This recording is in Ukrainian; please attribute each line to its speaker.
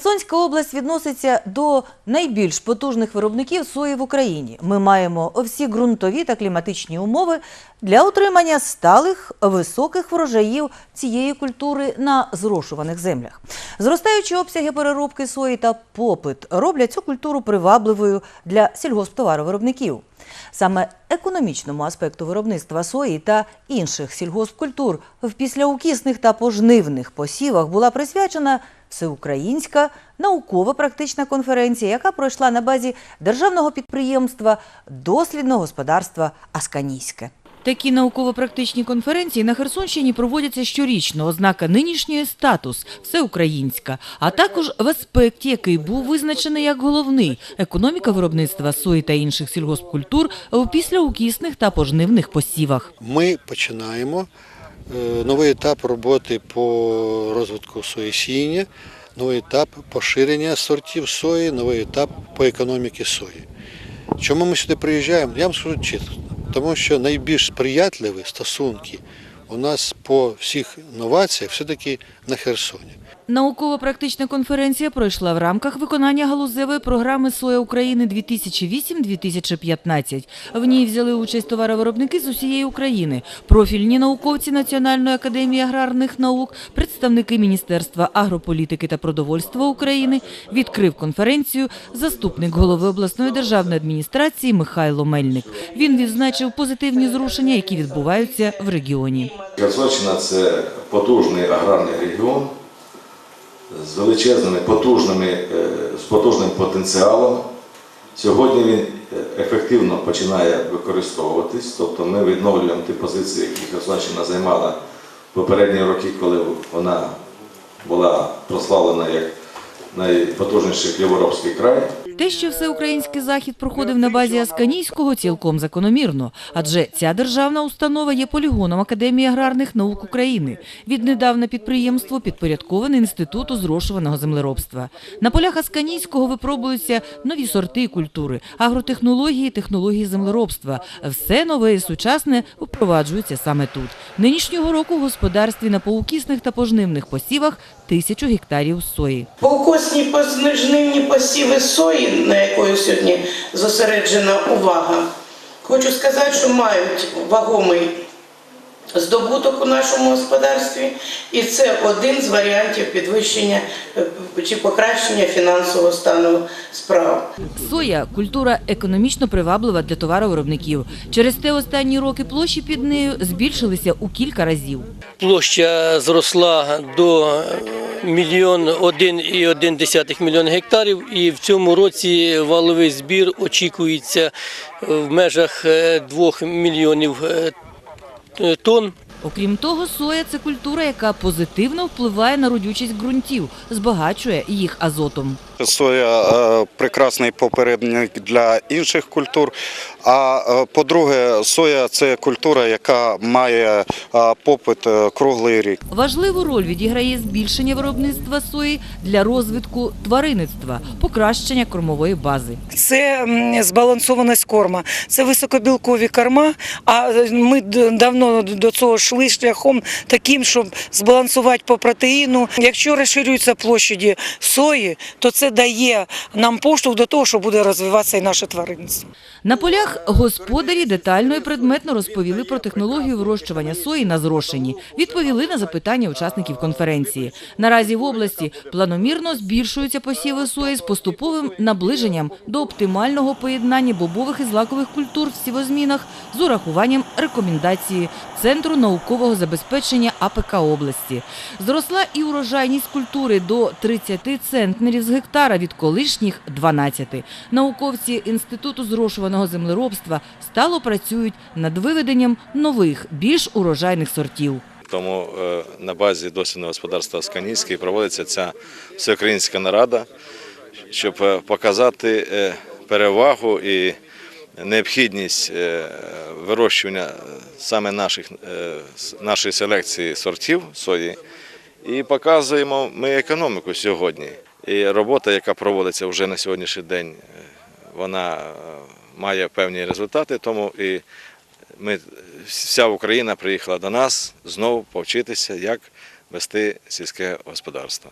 Speaker 1: Херсонська область відноситься до найбільш потужних виробників сої в Україні. Ми маємо всі ґрунтові та кліматичні умови для отримання сталих високих врожаїв цієї культури на зрошуваних землях. Зростаючі обсяги переробки сої та попит роблять цю культуру привабливою для сільгосптоваровиробників. Саме економічному аспекту виробництва сої та інших сільгоспкультур в післяукісних та пожнивних посівах була присвячена всеукраїнська науково-практична конференція, яка пройшла на базі державного підприємства дослідного господарства Асканійське. Такі науково-практичні конференції на Херсонщині проводяться щорічно. Ознака нинішньої статус всеукраїнська, а також в аспекті, який був визначений як головний економіка виробництва сої та інших сільгоспкультур в післяукісних та пожнивних посівах.
Speaker 2: Ми починаємо е, новий етап роботи по розвитку соєсіння, новий етап поширення сортів сої, новий етап по економіці сої. Чому ми сюди приїжджаємо? Я вам скажу чесно, тому що найбільш сприятливі стосунки у нас по всіх новаціях все-таки на Херсоні.
Speaker 1: Науково-практична конференція пройшла в рамках виконання галузевої програми «Соя України 2008-2015». В ній взяли участь товаровиробники з усієї України, профільні науковці Національної академії аграрних наук, представники Міністерства агрополітики та продовольства України. Відкрив конференцію заступник голови обласної державної адміністрації Михайло Мельник. Він відзначив позитивні зрушення, які відбуваються в регіоні.
Speaker 3: Херсонщина це потужний аграрний регіон з величезними, потужними, е, з потужним потенціалом. Сьогодні він е, ефективно починає використовуватись, тобто ми відновлюємо ті позиції, які Херсонщина займала попередні роки, коли вона була прославлена як найпотужніший Криворобський край.
Speaker 1: Те, що всеукраїнський захід проходив на базі Асканійського, цілком закономірно, адже ця державна установа є полігоном Академії аграрних наук України. Віднедавна підприємство підпорядковане інституту зрошуваного землеробства. На полях Асканійського випробуються нові сорти культури, агротехнології, технології землеробства. Все нове і сучасне впроваджується саме тут. Нинішнього року в господарстві на поукісних та пожнивних посівах тисячу гектарів сої.
Speaker 4: Покосні познижнивні посіви сої, на якої сьогодні зосереджена увага, хочу сказати, що мають вагомий здобуток у нашому господарстві, і це один з варіантів підвищення е, чи покращення фінансового стану справ.
Speaker 1: Соя – культура економічно приваблива для товаровиробників. Через те останні роки площі під нею збільшилися у кілька разів.
Speaker 5: Площа зросла до мільйон один і один десятих мільйон гектарів, і в цьому році валовий збір очікується в межах е, двох мільйонів е, тонн.
Speaker 1: Окрім того, соя – це культура, яка позитивно впливає на родючість ґрунтів, збагачує їх азотом.
Speaker 6: Соя е, прекрасний попередник для інших культур. А е, по-друге, соя це культура, яка має е, попит круглий рік.
Speaker 1: Важливу роль відіграє збільшення виробництва сої для розвитку тваринництва, покращення кормової бази.
Speaker 7: Це збалансованість корма, це високобілкові корма. А ми давно до цього йшли шляхом таким, щоб збалансувати по протеїну. Якщо розширюються площаді сої, то це дає нам поштовх до того, що буде розвиватися і наше тваринництво.
Speaker 1: На полях господарі детально і предметно розповіли про технологію вирощування сої на зрошенні, відповіли на запитання учасників конференції. Наразі в області планомірно збільшуються посіви сої з поступовим наближенням до оптимального поєднання бобових і злакових культур в сівозмінах з урахуванням рекомендації Центру наукового забезпечення АПК області. Зросла і урожайність культури до 30 центнерів з гектара від колишніх 12. Науковці Інституту зрошуваного землеробства стало працюють над виведенням нових, більш урожайних сортів.
Speaker 3: Тому е, на базі дослідного господарства Сканійський проводиться ця всеукраїнська нарада, щоб е, показати е, перевагу і необхідність вирощування саме наших, нашої селекції сортів сої. І показуємо ми економіку сьогодні. І робота, яка проводиться вже на сьогоднішній день, е, вона е, має певні результати, тому і ми, вся Україна приїхала до нас знову повчитися, як вести сільське господарство.